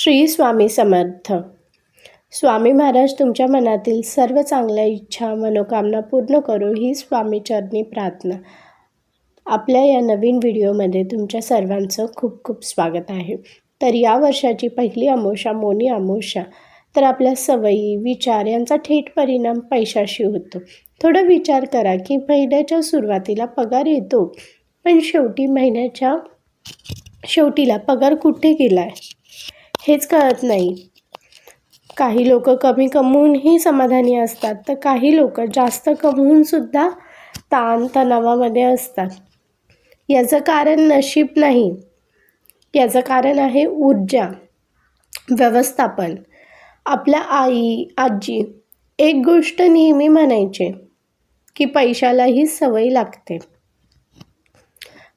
श्री स्वामी समर्थ. स्वामी महाराज तुमच्या मनातील सर्व चांगल्या इच्छा मनोकामना पूर्ण करू ही स्वामीचरणी प्रार्थना. आपल्या या नवीन व्हिडिओमध्ये तुमच्या सर्वांचं खूप खूप स्वागत आहे. तर या वर्षाची पहिली अमोषा मोनी अमोषा तर आपल्या सवयी विचार यांचा थेट परिणाम पैशाशी होतो. थोडा विचार करा की महिन्याच्या सुरुवातीला पगार येतो पण शेवटी महिन्याच्या शेवटीला पगार कुठे गेला आहे हेच कळत नाही. काही लोक कमी कमवूनही समाधानी असतात तर काही लोक जास्त कमवूनसुद्धा ताण तणावामध्ये असतात. याचं कारण नशीब नाही. याचं कारण आहे ऊर्जा व्यवस्थापन. आपल्या आई आजी एक गोष्ट नेहमी म्हणायचे की पैशालाही सवय लागते.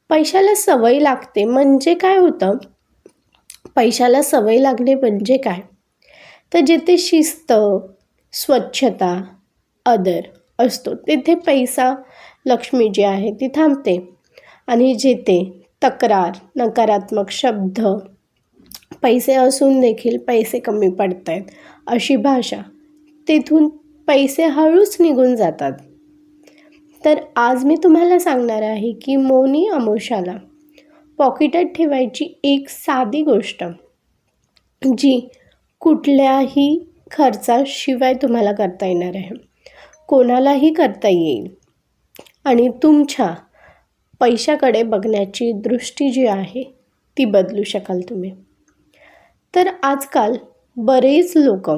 पैशाला सवय लागते म्हणजे काय होतं? पैशाला सवय लागणे म्हणजे काय? तर जिथे शिस्त स्वच्छता आदर असतो तिथे पैसा लक्ष्मी जी आहे ती थांबते. आणि जिथे तक्रार नकारात्मक शब्द पैसे असून देखील पैसे कमी पडत आहेत अशी भाषा तिथून पैसे हळूच निघून जातात. तर आज मी तुम्हाला सांगणार आहे की मौनी अमोशाला पॉकेटात ठेवायची एक साधी गोष्ट जी कुठल्याही खर्चाशिवाय तुम्हाला करता येणार आहे. कोणालाही करता येईल. आणि तुमच्या पैशाकडे बघण्याची दृष्टी जी आहे ती बदलू शकाल तुम्ही. तर आजकाल बरेच लोक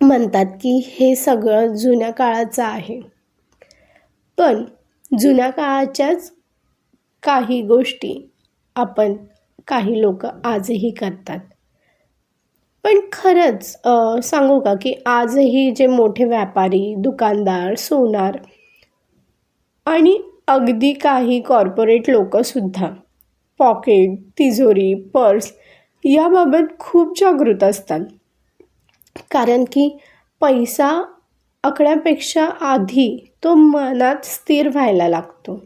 म्हणतात की हे सगळं जुन्या काळाचं आहे. पण जुन्या काळाच्याच काही गोष्टी आपण काही लोक आजही करतात. पण खरंच सांगू का की आजही जे मोठे व्यापारी दुकानदार सोनार आणि अगदी काही कॉर्पोरेट लोकंसुद्धा पॉकेट तिजोरी पर्स याबाबत खूप जागृत असतात. कारण की पैसा आकड्यापेक्षा आधी तो मनात स्थिर व्हायला लागतो.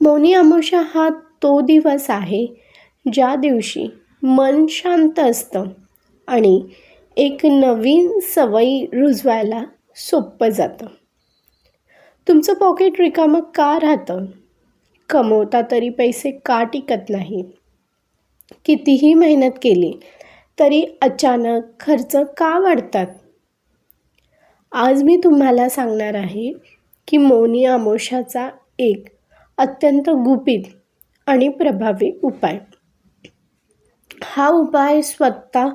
मौनी अमावस्या हा तो दिवस आहे ज्या दिवशी मन शांत असतं आणि एक नवीन सवयी रुजवायला सोपं जातं. तुमचं पॉकेट रिकामं का राहतं? कमवता तरी पैसे का टिकत नाही? कितीही मेहनत केली तरी अचानक खर्च का वाढतात? आज मी तुम्हाला सांगणार आहे की मौनी आमोशाचा एक अत्यंत गुपित आणि प्रभावी उपाय. हा उपाय स्वतः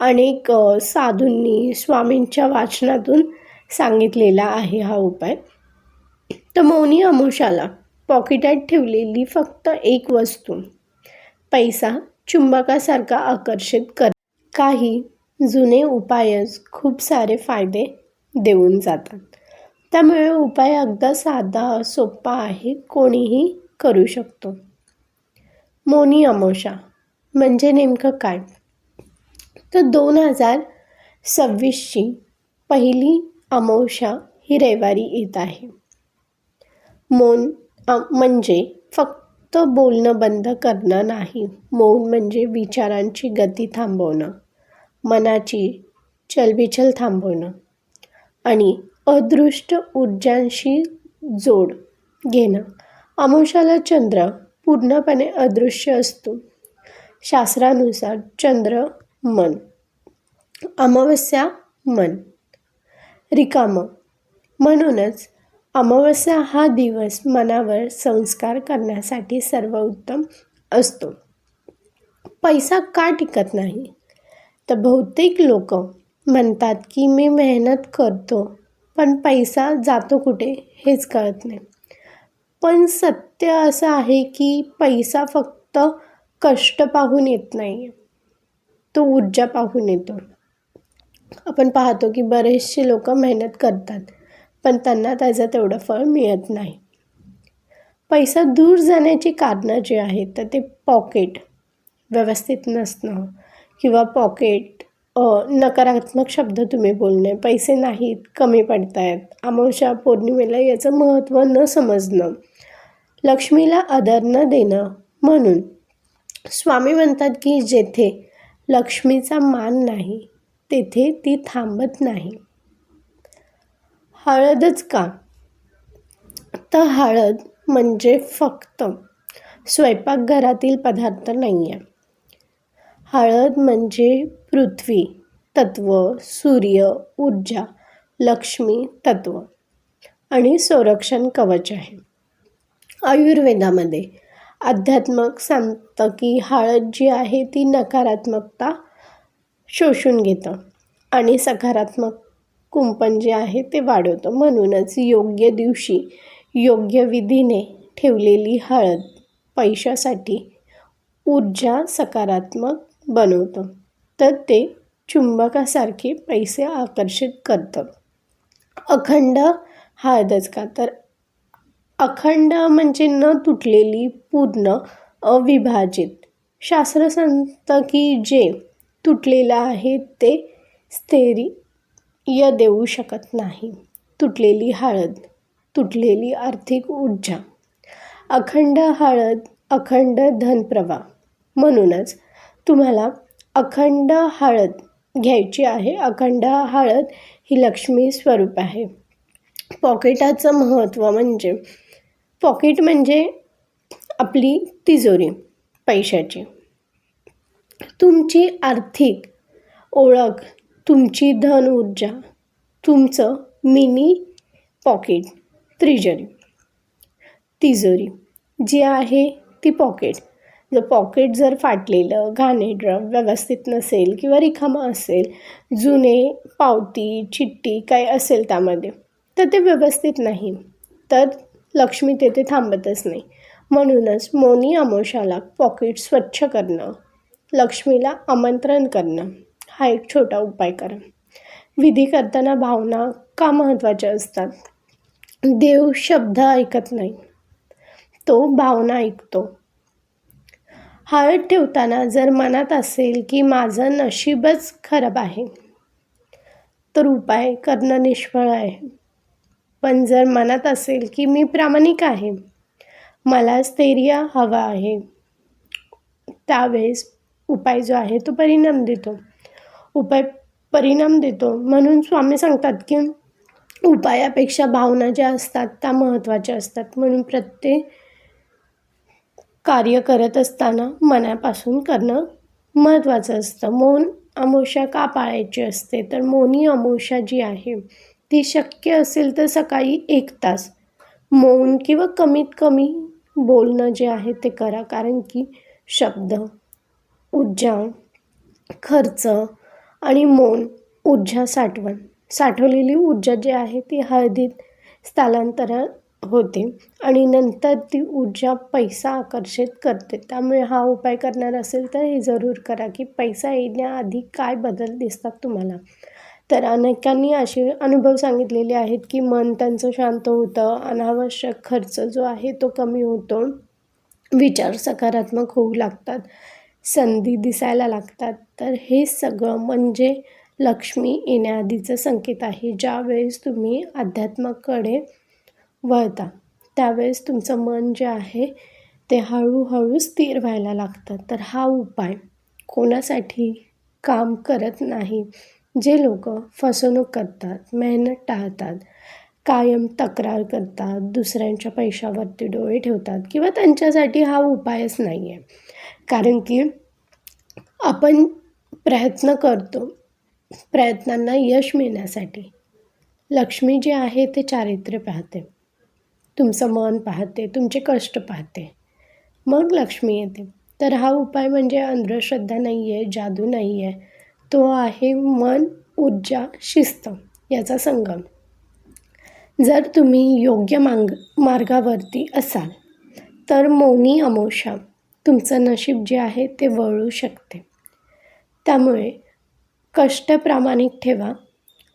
अनेक साधूंनी स्वामींच्या वाचनातून सांगितलेला आहे हा उपाय. तर मौनी अमोशाला पॉकेटात ठेवलेली फक्त एक वस्तू पैसा चुंबकासारखा आकर्षित कर. काही जुने उपायच खूप सारे फायदे देऊन जातात. त्यामुळे उपाय अगदा साधा सोपा आहे. कोणीही करू शकतो. मौनी अमावस्या म्हणजे नेमकं काय? तर दोन हजार सव्वीसची पहिली अमावस्या ही रविवारी येत आहे. मौन म्हणजे फक्त बोलणं बंद करणं नाही. मौन म्हणजे विचारांची गती थांबवणं मनाची चलबिचल थांबवणं आणि अदृष्ट ऊर्जांशी जोड घेणं. अमावशाला चंद्र पूर्णपणे अदृश्य असतो. शास्त्रानुसार चंद्र मन. अमावस्या मन. रिकामं. म्हणूनच अमावस्या हा दिवस मनावर संस्कार करण्यासाठी सर्वोत्तम असतो. पैसा का टिकत नाही? तर बहुतेक लोक म्हणतात की मी मेहनत करतो पण पैसा जातो कुठे हेच कळत नाही. पण सत्य असं आहे की पैसा फक्त कष्ट पाहून येत नाही तो ऊर्जा पाहून येतो. आपण पाहतो की बरेचसे लोक मेहनत करतात पण त्यांना त्याचं तेवढं फळ मिळत नाही. पैसा दूर जाण्याची कारणं जी आहेत तर ते पॉकेट व्यवस्थित नसणं किंवा पॉकेट नकारात्मक शब्द तुम्ही बोलणे पैसे नाहीत कमी पडतायत अमावश्या अमावस्या पौर्णिमेला याचं महत्त्व न समजणं लक्ष्मीला आदर न देणं म्हणून. स्वामी म्हणतात की जेथे लक्ष्मीचा मान नाही तेथे ती थांबत नाही. हळदच का? तर हळद म्हणजे फक्त स्वयंपाकघरातील पदार्थ नाही आहे हळद म्हणजे पृथ्वी तत्व सूर्य ऊर्जा लक्ष्मी तत्व आणि संरक्षण कवच आहे. आयुर्वेदामध्ये अध्यात्मक सांगतं की हळद जी आहे ती नकारात्मकता शोषून घेतं आणि सकारात्मक कुंपण जे आहे ते वाढवतं. म्हणूनच योग्य दिवशी योग्य विधीने ठेवलेली हळद पैशासाठी ऊर्जा सकारात्मक बनवतं. तर ते चुंबकासारखे पैसे आकर्षित करतं. अखंड हळदच का? तर अखंड म्हणजे न तुटलेली पूर्ण अविभाजित. शास्त्र सांगतं की जे तुटलेलं आहे ते स्थैर्य देऊ शकत नाही. तुटलेली हळद तुटलेली आर्थिक ऊर्जा. अखंड हळद अखंड धनप्रवाह. म्हणूनच तुम्हाला अखंड हळद घ्यायची आहे. अखंड हळद ही लक्ष्मी स्वरूप आहे. पॉकेटाचं महत्त्व म्हणजे पॉकेट म्हणजे आपली तिजोरी पैशाची. तुमची आर्थिक ओळख तुमची धन ऊर्जा तुमचं मिनी पॉकेट त्रिजरी. तिजोरी जी आहे ती पॉकेट. जर पॉकेट जर फाटलेलं घाणेरडं व्यवस्थित नसेल किंवा रिकामा असेल जुने पावती चिठ्ठी काय असेल त्यामध्ये तर ते व्यवस्थित नाही. तर लक्ष्मी तेथे थांबतच नाही. म्हणूनच मोनी अमोशाला पॉकेट स्वच्छ करणं लक्ष्मीला आमंत्रण करणं हा एक छोटा उपाय करा. विधी करताना भावना का महत्त्वाच्या असतात? देव शब्द ऐकत नाही. तो भावना ऐकतो. हळद ठेवताना जर मनात असेल की माझं नशीबच खराब आहे तर उपाय करणं निष्फळ आहे. पण जर मनात असेल की मी प्रामाणिक आहे मला स्थैर्य हवा आहे त्यावेळेस उपाय जो आहे तो परिणाम देतो. उपाय परिणाम देतो. म्हणून स्वामी सांगतात की उपायापेक्षा भावना ज्या असतात त्या महत्त्वाच्या असतात. म्हणून प्रत्येक कार्य करत असताना मनापासून करणं महत्त्वाचं असतं. मौन अमावस्या का पाळायची असते तर मौनी अमोशा जी आहे ती शक्य असेल तर सकाळी एक तास मौन किंवा कमीत कमी बोलणं जे आहे ते करा कारण की शब्द ऊर्जा खर्च आणि मौन ऊर्जा साठवण साठवलेली ऊर्जा जी आहे ती हळदीत स्थलांतर होते. आणि नंतर ती ऊर्जा पैसा आकर्षित करते. त्यामुळे हा उपाय करणार असेल तर हे जरूर करा की पैसा येण्याआधी काय बदल दिसतात तुम्हाला. तर अनेकांनी असे अनुभव सांगितलेले आहेत की मन त्यांचं शांत होतं. अनावश्यक खर्च जो आहे तो कमी होतो. विचार सकारात्मक होऊ लागतात. संधी दिसायला लागतात. तर हे सगळं म्हणजे लक्ष्मी येण्याआधीचं संकेत आहे. ज्यावेळेस तुम्ही अध्यात्माकडे वळता. त्यावेळेस तुमचं मन जे आहे ते हळूहळू स्थिर व्हायला लागतं. तर हा उपाय कोणासाठी काम करत नाही जे लोक फसवणूक करतात मेहनत टाळतात कायम तक्रार करतात दुसऱ्यांच्या पैशावरती डोळे ठेवतात किंवा त्यांच्यासाठी हा उपायच नाही आहे कारण की आपण प्रयत्न करतो प्रयत्नांना यश मिळण्यासाठी. लक्ष्मी जे आहे ते चारित्र्य पाहते. तुमचं मन पाहते तुमचे कष्ट पाहते. मग लक्ष्मी येते. तर हा उपाय म्हणजे अंधश्रद्धा नाही आहे जादू नाही आहे तो आहे मन ऊर्जा शिस्त याचा संगम. जर तुम्ही योग्य मांग मार्गावरती असाल तर मौनी अमोशा तुमचं नशीब जे आहे ते वळू शकते. त्यामुळे कष्ट प्रामाणिक ठेवा.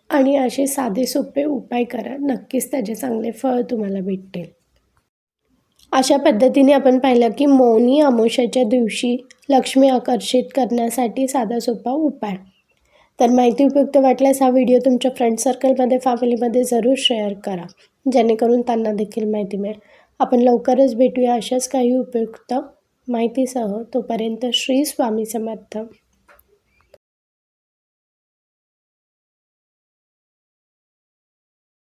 आणि असे साधे सोपे उपाय करा. नक्कीच त्याचे चांगले फळ तुम्हाला भेटतील. अशा पद्धतीने आपण पाहिलं की मौनी अमावस्याच्या दिवशी लक्ष्मी आकर्षित करण्यासाठी साधा सोपा उपाय. तर माहिती उपयुक्त वाटल्यास हा व्हिडिओ तुमच्या फ्रेंड सर्कलमध्ये फॅमिलीमध्ये जरूर शेअर करा. जेणेकरून त्यांना देखील माहिती मिळेल. आपण लवकरच भेटूया अशाच काही उपयुक्त माहितीसह. तोपर्यंत श्री स्वामी समर्थ.